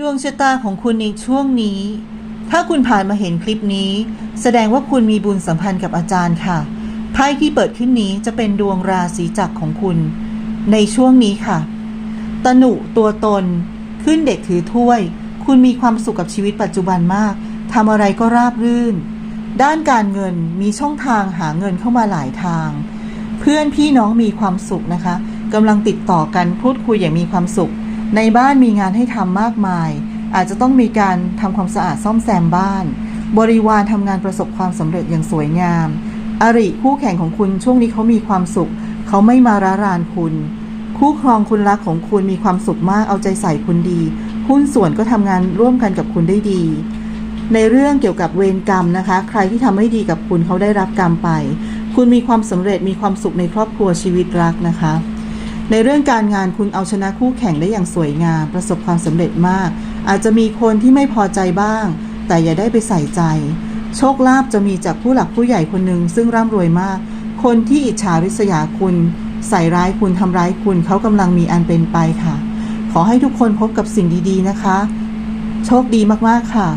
ดวงชะตาของคุณในช่วงนี้ ถ้าคุณผ่านมาเห็นคลิปนี้ แสดงว่าคุณมีบุญสัมพันธ์กับอาจารย์ค่ะ ไพ่ที่เปิดขึ้นนี้จะเป็นดวงราศีจักรของคุณ ในช่วงนี้ค่ะ ตนุตัวตน ขึ้นเด็กถือถ้วย คุณมีความสุขกับชีวิตปัจจุบันมาก ทำอะไรก็ราบรื่น ด้านการเงินมีช่องทางหาเงินเข้ามาหลายทาง เพื่อนพี่น้องมีความสุขนะคะกำลังติดต่อกันพูดคุยอย่างมีความสุข ในบ้านมีงานให้ทำมากมาย อาจจะต้องมีการทำความสะอาดซ่อมแซมบ้าน บริวารทำงานประสบความสำเร็จอย่างสวยงาม อริคู่แข่งของคุณช่วงนี้เขามีความสุข เขาไม่มาร้ารานคุณ คู่ครองคุณรักของคุณมีความสุขมากเอาใจใส่คุณดี หุ้นส่วนก็ทำงานร่วมกันกับคุณได้ดีในเรื่องเกี่ยวกับเวรกรรมนะคะ ใครที่ทำไม่ดีกับคุณเขาได้รับกรรมไป คุณมีความสำเร็จมีความสุขในครอบครัวชีวิตรักนะคะ ในเรื่องการงานคุณเอาชนะคู่แข่งได้อย่างสวยงาม ประสบความสำเร็จมาก อาจจะมีคนที่ไม่พอใจบ้าง แต่อย่าได้ไปใส่ใจ โชคลาภจะมีจากผู้หลักผู้ใหญ่คนหนึ่งซึ่งร่ำรวยมาก คนที่อิจฉาริษยาคุณ ใส่ร้ายคุณทำร้ายคุณเขากำลังมีอันเป็นไปค่ะ ขอให้ทุกคนพบกับสิ่งดีๆนะคะ โชคดีมากๆค่ะ